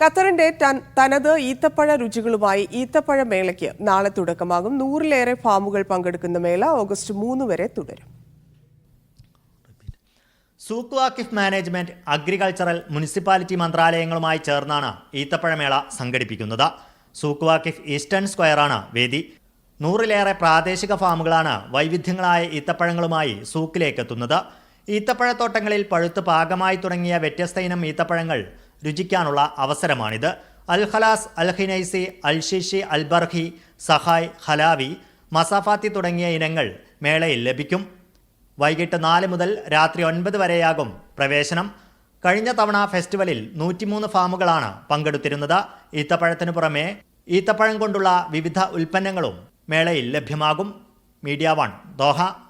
ഖത്തറിന്റെ തനത് ഈത്തപ്പഴ രുചികളുമായി ഈത്തപ്പഴ മേളയ്ക്ക് നാളെ തുടക്കമാകും. നൂറിലേറെ ഫാമുകൾ പങ്കെടുക്കുന്ന മേള ഓഗസ്റ്റ് മൂന്ന് വരെ തുടരും. Souq Waqif management agricultural municipality മന്ത്രാലയങ്ങളുമായി ചേർന്നാണ് ഈത്തപ്പഴ മേള സംഘടിപ്പിക്കുന്നത്. സൂക്ക് വാക്കിഫ് ഈസ്റ്റേൺ സ്ക്വയറാണ് വേദി. നൂറിലേറെ പ്രാദേശിക ഫാമുകളാണ് വൈവിധ്യങ്ങളായ ഈത്തപ്പഴങ്ങളുമായി സൂക്കിലേക്കെത്തുന്നത്. ഈത്തപ്പഴത്തോട്ടങ്ങളിൽ പഴുത്ത് പാകമായി തുടങ്ങിയ വ്യത്യസ്ത ഇനം ഈത്തപ്പഴങ്ങൾ രുചിക്കാനുള്ള അവസരമാണിത്. അൽ ഖലാസ് അൽ ഹിനൈസി അൽ ഷിഷി അൽ ബർഹി സഹായ് ഹലാവി മസാഫാത്തി തുടങ്ങിയ ഇനങ്ങൾ മേളയിൽ ലഭിക്കും. വൈകിട്ട് നാല് മുതൽ രാത്രി ഒൻപത് വരെയാകും പ്രവേശനം. കഴിഞ്ഞ തവണ ഫെസ്റ്റിവലിൽ നൂറ്റിമൂന്ന് ഫാമുകളാണ് പങ്കെടുത്തിരുന്നത്. ഈത്തപ്പഴത്തിനു പുറമെ ഈത്തപ്പഴം കൊണ്ടുള്ള വിവിധ ഉൽപ്പന്നങ്ങളും മേളയിൽ ലഭ്യമാകും. Media one Doha.